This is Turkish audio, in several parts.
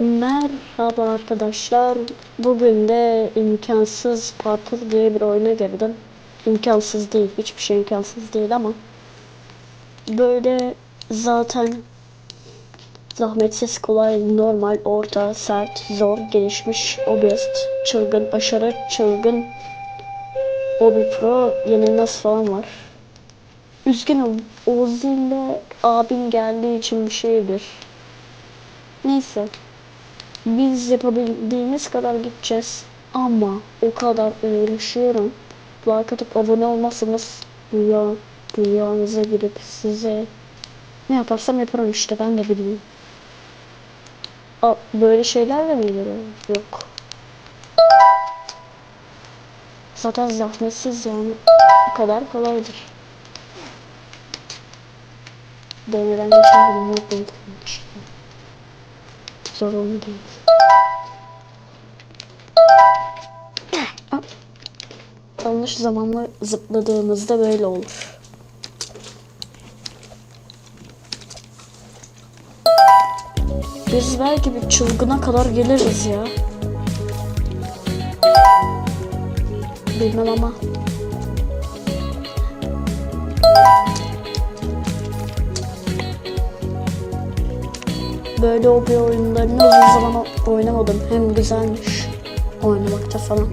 Merhaba arkadaşlar. Bugün de imkansız parkur diye bir oyuna girdim. İmkansız değil. Hiçbir şey imkansız değil ama böyle zaten zahmetsiz, kolay, normal, orta, sert, zor, gelişmiş, obest, çılgın, aşırı çılgın, Obi Pro, yenilmez falan var. Üzgünüm. Ozi ile abim geldiği için bir şeydir. Neyse. Biz yapabildiğimiz kadar gideceğiz. Ama o kadar uğraşıyorum. Like atıp abone olmazsanız rüya, rüyanıza girip size ne yaparsam yaparım işte ben de bilmiyorum. Aa, böyle şeyler de mi geliyor? Yok. Zaten zahmetsiz yani. Bu kadar kolaydır. Deneden geçen bir yok işte. Zorunlu değil. Yanlış zamanla zıpladığımızda böyle olur. Biz belki bir çılgına kadar geliriz ya. Bilmem ama. Böyle o bir oyunlarını uzun zaman oynamadım. Hem güzelmiş oynamakta falan.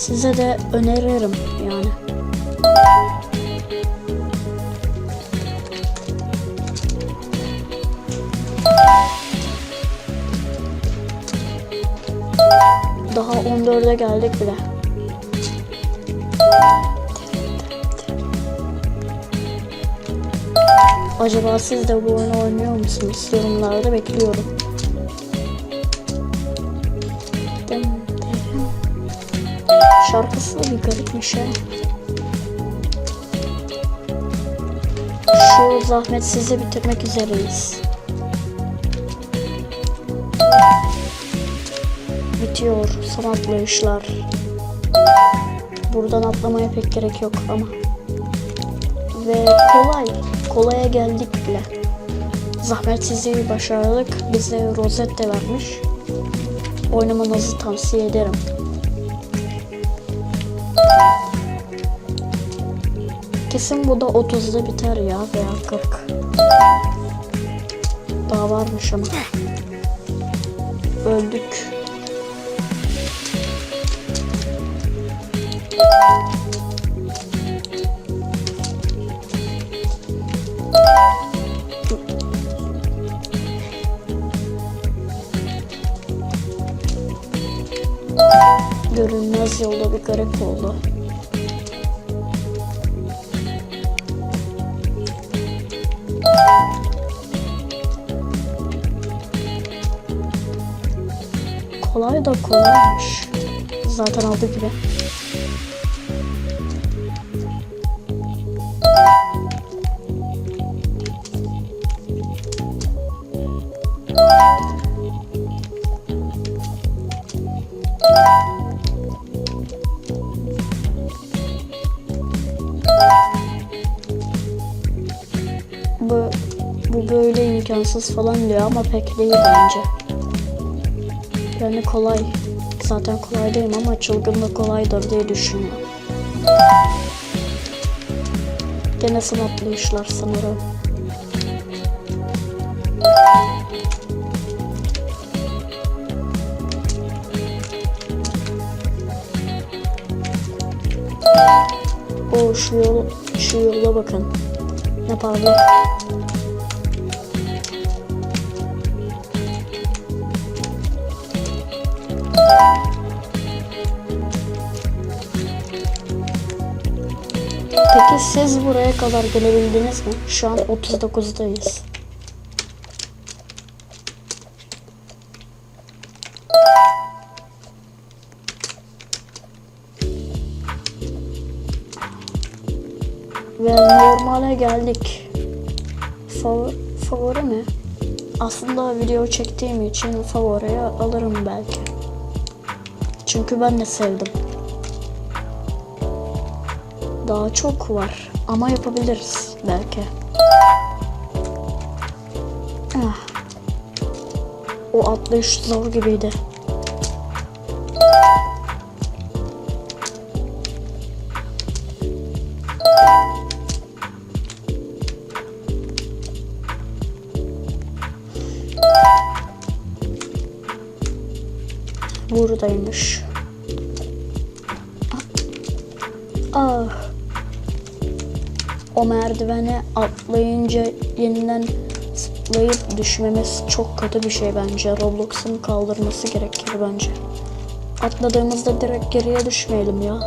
Size de öneririm yani. Daha 14'e geldik bile. Acaba siz de bu oyunu oynuyor musunuz? Yorumlarda bekliyorum. Şarkısı da bir garipmiş ha. Şu zahmetsizi bitirmek üzereyiz. Bitiyor son atlayışlar. Buradan atlamaya pek gerek yok ama. Ve kolay. Kolaya geldik bile. Zahmetsizliği başardık. Bize rozet de vermiş. Oynamanızı tavsiye ederim. Kesin bu da 30'da biter ya veya 40. Daha varmış ama. Öldük. Görünmez yolda bir garip oldu. Kolay da kolaymış. Zaten aldı gibi. Bu, bu böyle imkansız falan diyor ama pek değil bence. Yani kolay. Zaten kolay değilim ama çılgın da kolaydır diye düşünüyorum. Gene son atlayışlar sanırım. O şu yol, şu yola bakın. Ne pardon. Peki siz buraya kadar gelebildiniz mi? Şu an 39'dayız. Ve normale geldik. Favori, favori mi? Aslında video çektiğim için favoriye alırım belki. Çünkü ben de sevdim. Daha çok var ama yapabiliriz belki. Ah. O atlayış zor gibiydi. Buradaymış. Ah. O merdivene atlayınca yeniden zıplayıp düşmemiz çok kötü bir şey bence. Roblox'un kaldırması gerekir bence. Atladığımızda direkt geriye düşmeyelim ya.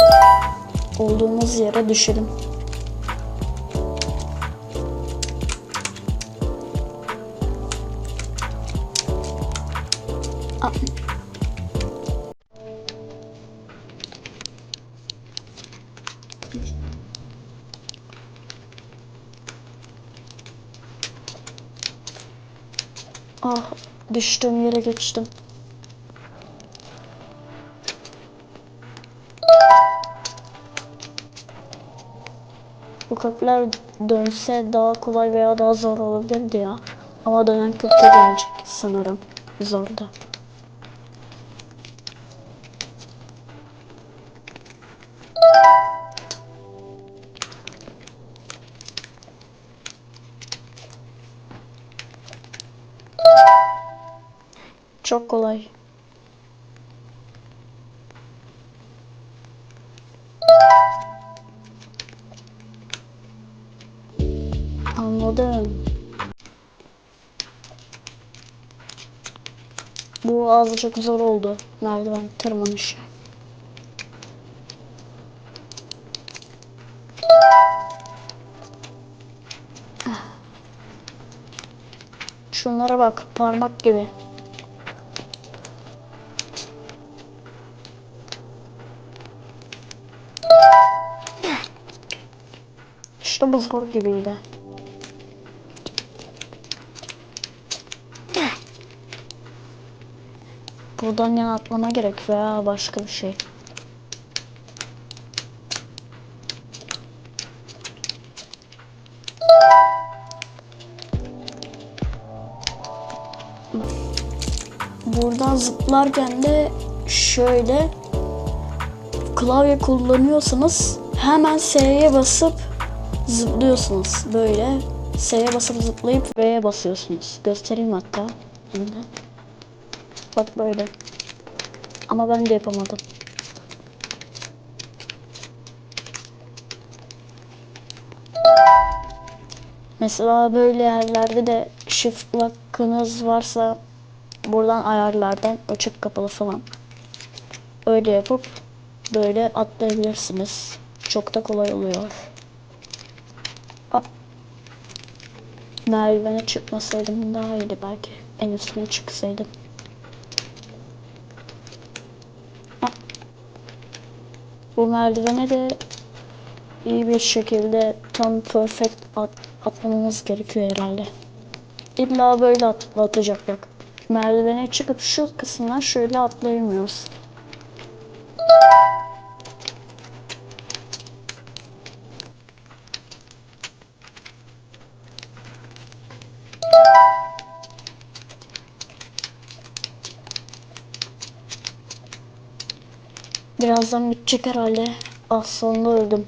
Olduğumuz yere düşelim. Düştüğüm yere geçtim. Bu köprüler dönse daha kolay veya daha zor olabilirdi ya. Ama dönen köprü gelecek sanırım. Zordu. Çok kolay. Anladım. Bu azıcık zor oldu. Merdiven tırmanışı. Şunlara bak parmak gibi. İşte bu zor gibiydi. Buradan yana atlama gerek veya başka bir şey. Buradan zıplarken de şöyle klavye kullanıyorsanız hemen S'ye basıp zıplıyorsunuz böyle. S'ye basıp zıplayıp V'ye basıyorsunuz. Göstereyim hatta. Şimdi. Bak böyle. Ama ben de yapamadım. Mesela böyle yerlerde de shift lock'ınız varsa buradan ayarlardan açık kapalı falan. Öyle yapıp böyle atlayabilirsiniz. Çok da kolay oluyor. Merdivene çıkmasaydım daha iyiydi belki. En üstüne çıksaydım. Bu merdivene de iyi bir şekilde tam perfect at atlamamız gerekiyor herhalde. İlla böyle atlatacak bak. Merdivene çıkıp şu kısımdan şöyle atlayamıyoruz. Birazdan bitecek herhalde. Az sonunda öldüm.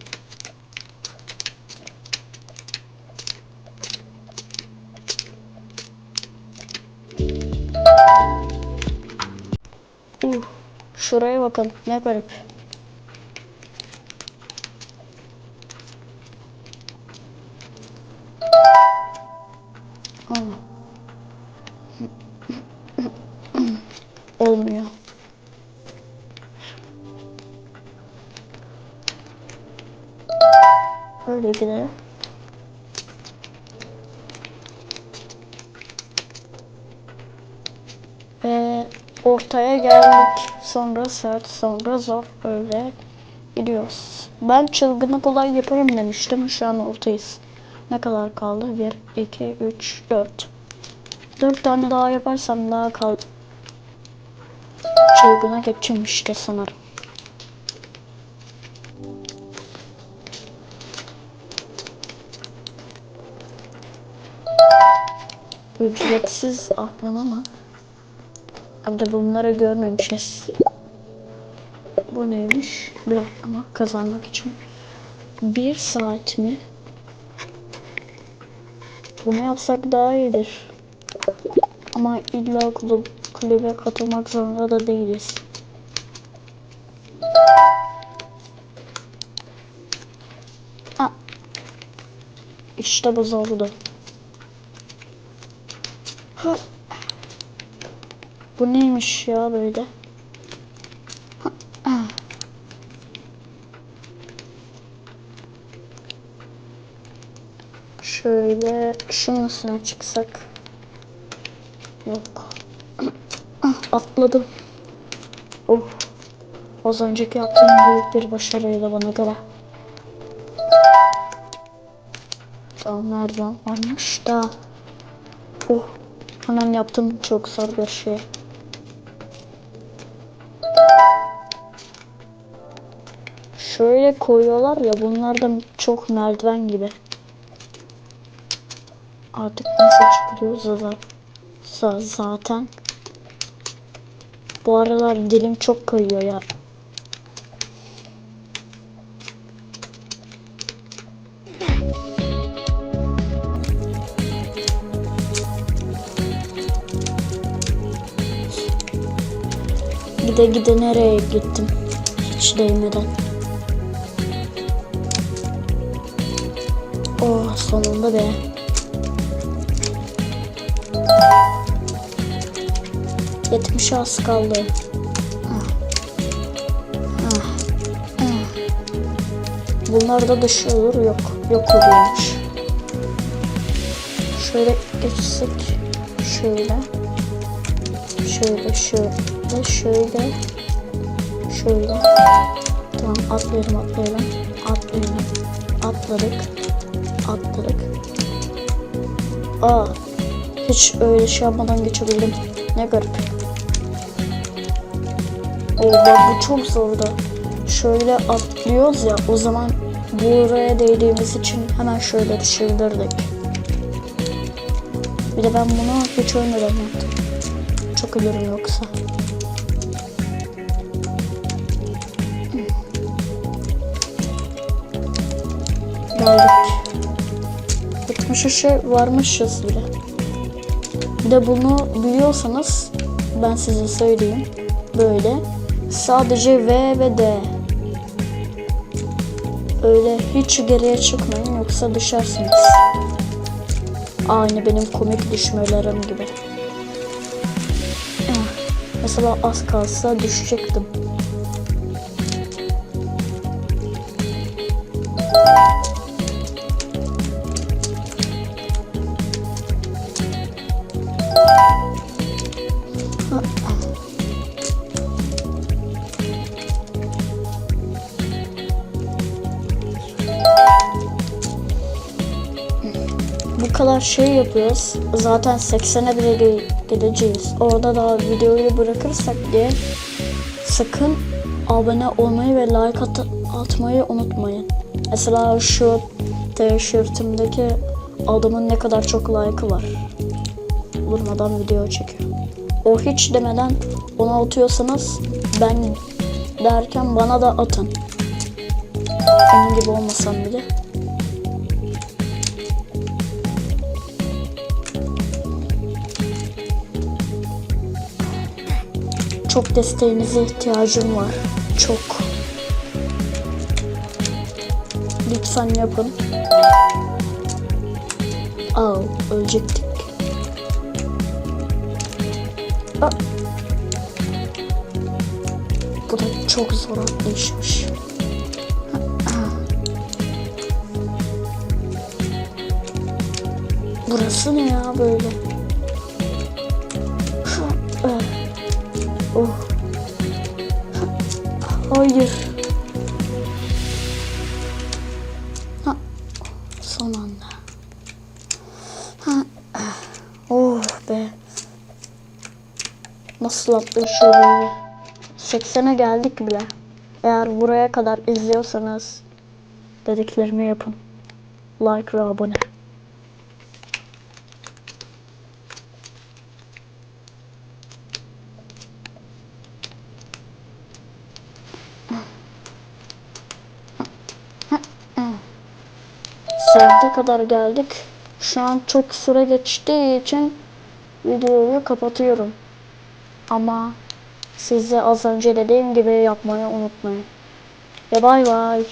Uh, şuraya bakın ne garip. Öyle bir de. Ve ortaya geldik. Sonra saat sonra zor öyle gidiyoruz. Ben çılgını kolay yaparım demiştim. Şu an ortayız. Ne kadar kaldı? 1, 2, 3, 4. 4 tane daha yaparsam daha kaldı. Çılgına geçeceğim işte sanırım. Ücretsiz atlama mı? Hem de bunları görmemişiz. Bu neymiş? Bir ama kazanmak için. Bir saat mi? Bunu yapsak daha iyidir. Ama illa kulüp, kulübe katılmak zorunda da değiliz. Ha. İşte bu zordu. Bu neymiş ya böyle? Şöyle şunun üstüne çıksak. Yok. Atladım. Oh. Az önceki yaptığım büyük bir başarıydı bana göre. Tamam nereden varmış da. Oh. Hemen yaptım çok zor bir şey. Şöyle koyuyorlar ya bunlar da çok merdiven gibi. Artık nasıl çıkıyoruz zaten. Bu aralar dilim çok kayıyor ya. Gide gide nereye gittim? Hiç değmeden. Oh sonunda be. Yetmiş az kaldı. Bunlarda da şey olur yok. Yok oluyormuş. Şöyle geçsek. Şöyle. Şöyle şöyle şöyle. Şöyle. Tamam atlayalım atlayalım. Atlayalım. Atladık. Atladık. Aa. Hiç öyle şey yapmadan geçebildim. Ne garip. Bak bu çok zordu. Şöyle atlıyoruz ya o zaman buraya değdiğimiz için hemen şöyle düşebilirdik. Bir de ben bunu hiç ölmeden yaptım. Çok ölürüm yoksa. Geldik. 73'e varmışız bile. Bir de bunu biliyorsanız ben size söyleyeyim. Böyle sadece V ve D. Öyle hiç geriye çıkmayın yoksa düşersiniz. Aynı benim komik düşmelerim gibi. Ah, Mesela az kalsa düşecektim. Kadar şey yapıyoruz. Zaten 80'e bile gideceğiz. Orada da videoyu bırakırsak diye sakın abone olmayı ve like at- atmayı unutmayın. Mesela şu tişörtümdeki adamın ne kadar çok like'ı var. Durmadan video çekiyor. O hiç demeden ona atıyorsanız ben derken bana da atın. Onun gibi olmasam bile. Çok desteğinize ihtiyacım var. Çok. Lütfen yapın. Al, ölecektik. Aa. Bu da çok zor atlayışmış. Burası ne ya böyle? Oh. Hayır. Ha. Son anda. Ha. Oh be. Nasıl atlaşıyor 80'e geldik bile. Eğer buraya kadar izliyorsanız dediklerimi yapın. Like ve abone. Kadar geldik. Şu an çok süre geçtiği için videoyu kapatıyorum. Ama size az önce dediğim gibi yapmayı unutmayın. Ve bay bay.